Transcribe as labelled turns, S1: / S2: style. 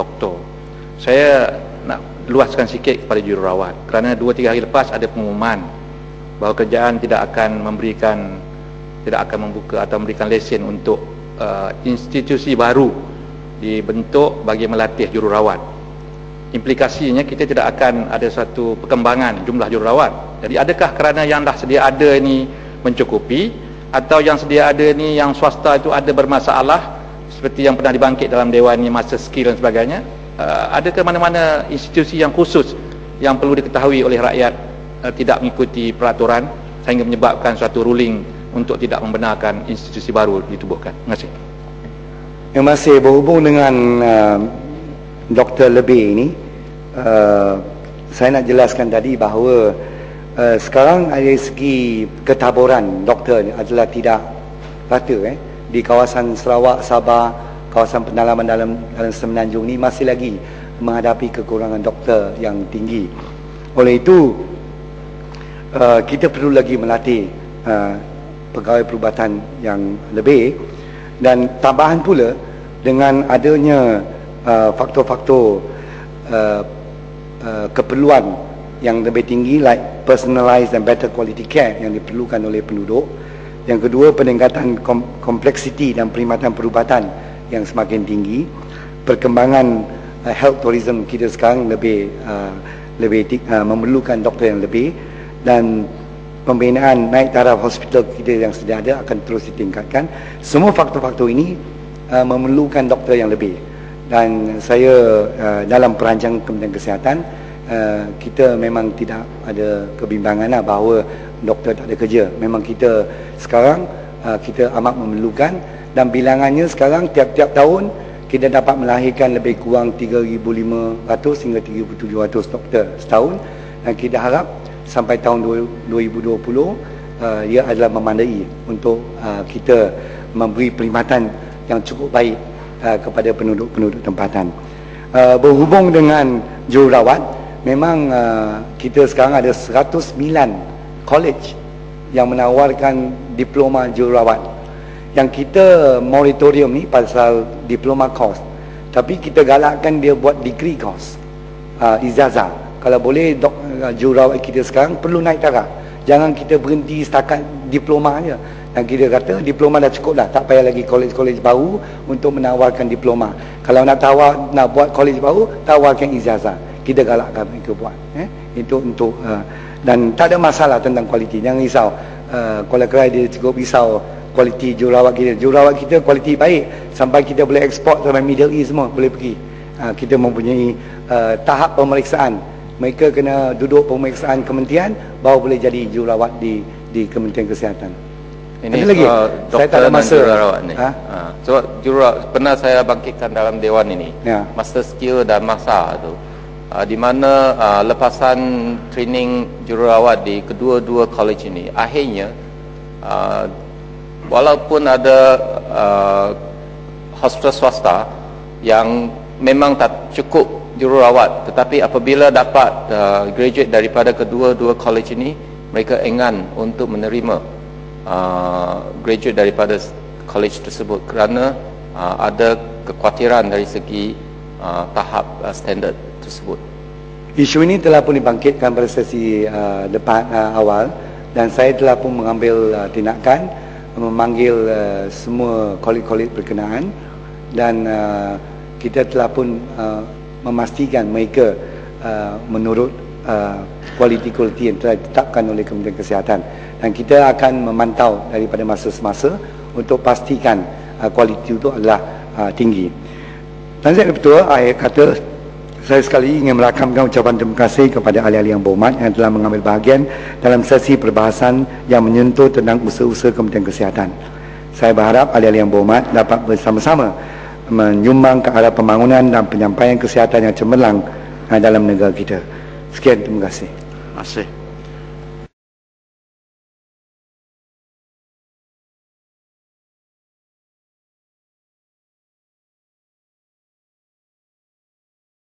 S1: doktor. Saya nak luaskan sikit kepada jururawat kerana 2-3 hari lepas ada pengumuman bahawa kerajaan tidak akan memberikan tidak akan membuka atau memberikan lesen untuk uh, institusi baru dibentuk bagi melatih jururawat. Implikasinya kita tidak akan ada satu perkembangan jumlah jururawat. Jadi adakah kerana yang dah sedia ada ini mencukupi atau yang sedia ada ini yang swasta itu ada bermasalah seperti yang pernah dibangkit dalam dewan ini masa skill dan sebagainya? Uh, adakah mana-mana institusi yang khusus yang perlu diketahui oleh rakyat uh, tidak mengikuti peraturan sehingga menyebabkan suatu ruling untuk tidak membenarkan institusi baru ditubuhkan. Terima kasih.
S2: Yang masih berhubung dengan uh, Dr. Lebih ini, uh, saya nak jelaskan tadi bahawa uh, sekarang dari segi ketaburan doktor adalah tidak rata eh. Di kawasan Sarawak, Sabah, kawasan pendalaman dalam dalam Semenanjung ini masih lagi menghadapi kekurangan doktor yang tinggi. Oleh itu, uh, kita perlu lagi melatih uh, pegawai perubatan yang lebih dan tambahan pula dengan adanya uh, faktor-faktor uh, uh, keperluan yang lebih tinggi like personalized and better quality care yang diperlukan oleh penduduk yang kedua peningkatan kom kompleksiti dan perkhidmatan perubatan yang semakin tinggi perkembangan uh, health tourism kita sekarang lebih uh, lebih uh, memerlukan doktor yang lebih dan pembinaan naik taraf hospital kita yang sedia ada akan terus ditingkatkan. Semua faktor-faktor ini uh, memerlukan doktor yang lebih. Dan saya uh, dalam perancang Kementerian Kesihatan uh, kita memang tidak ada kebimbangan lah bahawa doktor tak ada kerja. Memang kita sekarang uh, kita amat memerlukan dan bilangannya sekarang tiap-tiap tahun kita dapat melahirkan lebih kurang 3,500 hingga 3,700 doktor setahun dan kita harap sampai tahun 2020 uh, ia adalah memandai untuk uh, kita memberi perkhidmatan yang cukup baik uh, kepada penduduk-penduduk tempatan. Uh, berhubung dengan jururawat, memang uh, kita sekarang ada 109 college yang menawarkan diploma jururawat. Yang kita moratorium ni pasal diploma course. Tapi kita galakkan dia buat degree course. Uh, ijazah kalau boleh dok, uh, jururawat kita sekarang perlu naik taraf jangan kita berhenti setakat diploma saja dan kita kata diploma dah cukup dah tak payah lagi kolej-kolej baru untuk menawarkan diploma kalau nak tawar nak buat kolej baru tawarkan ijazah kita galakkan mereka buat eh? itu untuk uh, dan tak ada masalah tentang kualiti jangan risau uh, kalau kerana dia cukup risau kualiti jururawat kita jururawat kita kualiti baik sampai kita boleh ekspor sampai Middle East semua boleh pergi uh, kita mempunyai uh, tahap pemeriksaan mereka kena duduk pemeriksaan kementerian baru boleh jadi jururawat di di Kementerian Kesihatan.
S1: Ini Ada lagi? saya tak ada masa. Jururawat ni. Ha? Ha. Sebab jururawat pernah saya bangkitkan dalam dewan ini. Ya. Master skill dan masa tu. Uh, di mana uh, lepasan training jururawat di kedua-dua college ini. Akhirnya uh, walaupun ada uh, hospital swasta yang memang tak cukup jururawat tetapi apabila dapat uh, graduate daripada kedua-dua college ini mereka enggan untuk menerima uh, graduate daripada college tersebut kerana uh, ada kekhawatiran dari segi uh, tahap uh, standard tersebut
S2: isu ini telah pun dibangkitkan pada sesi uh, depan uh, awal dan saya telah pun mengambil uh, tindakan memanggil uh, semua kolej-kolej berkenaan dan uh, kita telah pun uh, memastikan mereka uh, menurut kualiti-kualiti uh, yang telah ditetapkan oleh Kementerian Kesihatan dan kita akan memantau daripada masa semasa untuk pastikan uh, kualiti itu adalah uh, tinggi. Dan saya betul ayat kata saya sekali ingin merakamkan ucapan terima kasih kepada ahli-ahli yang berhormat yang telah mengambil bahagian dalam sesi perbahasan yang menyentuh tentang usaha-usaha Kementerian Kesihatan. Saya berharap ahli-ahli yang berhormat dapat bersama-sama menyumbang ke arah pembangunan dan penyampaian kesihatan yang cemerlang dalam negara kita. Sekian, terima kasih.
S1: Terima kasih.